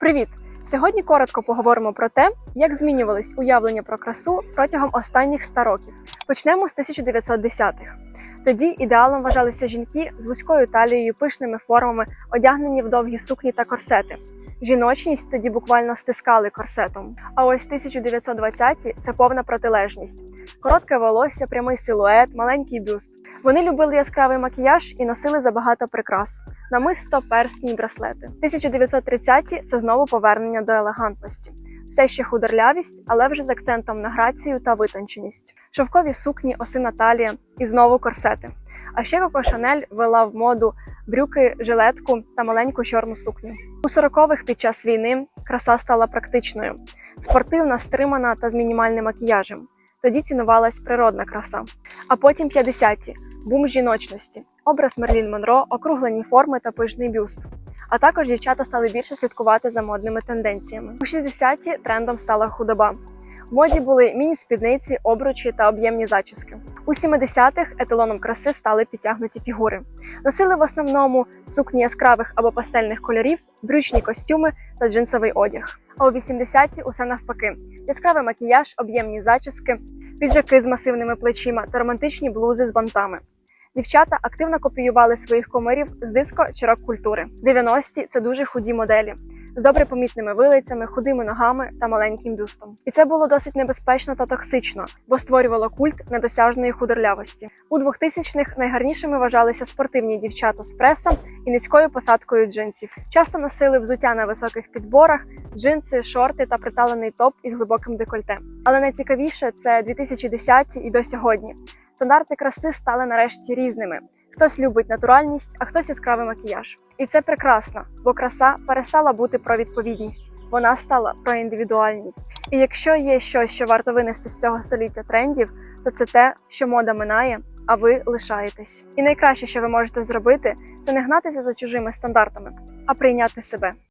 Привіт! Сьогодні коротко поговоримо про те, як змінювались уявлення про красу протягом останніх 100 років. Почнемо з 1910-х. Тоді ідеалом вважалися жінки з вузькою талією, пишними формами, одягнені в довгі сукні та корсети. Жіночність тоді буквально стискали корсетом. А ось 1920-ті – це повна протилежність. Коротке волосся, прямий силует, маленький бюст. Вони любили яскравий макіяж і носили забагато прикрас. Намисто, персні, браслети. 1930-ті – це знову повернення до елегантності. Все ще худорлявість, але вже з акцентом на грацію та витонченість. Шовкові сукні, осина талія і знову корсети. А ще Коко Шанель вела в моду брюки, жилетку та маленьку чорну сукню. У 40-х під час війни краса стала практичною, спортивна, стримана та з мінімальним макіяжем. Тоді цінувалась природна краса. А потім 50-ті – бум жіночності, образ Мерлін Монро, округлені форми та пишний бюст. А також дівчата стали більше слідкувати за модними тенденціями. У 60-ті трендом стала худоба. Моді були міні-спідниці, обручі та об'ємні зачіски. У 70-х еталоном краси стали підтягнуті фігури. Носили в основному сукні яскравих або пастельних кольорів, брючні костюми та джинсовий одяг. А у 80-ті усе навпаки: яскравий макіяж, об'ємні зачіски, піджаки з масивними плечима та романтичні блузи з бантами. Дівчата активно копіювали своїх комарів з диско чи рок-культури. 90-ті – це дуже худі моделі з добре помітними вилицями, худими ногами та маленьким бюстом. І це було досить небезпечно та токсично, бо створювало культ недосяжної худорлявості. У 2000-х найгарнішими вважалися спортивні дівчата з пресом і низькою посадкою джинсів. Часто носили взуття на високих підборах, джинси, шорти та приталений топ із глибоким декольте. Але найцікавіше це 2010-ті і до сьогодні. Стандарти краси стали нарешті різними. Хтось любить натуральність, а хтось яскравий макіяж. І це прекрасно, бо краса перестала бути про відповідність. Вона стала про індивідуальність. І якщо є щось, що варто винести з цього століття трендів, то це те, що мода минає, а ви лишаєтесь. І найкраще, що ви можете зробити, це не гнатися за чужими стандартами, а прийняти себе.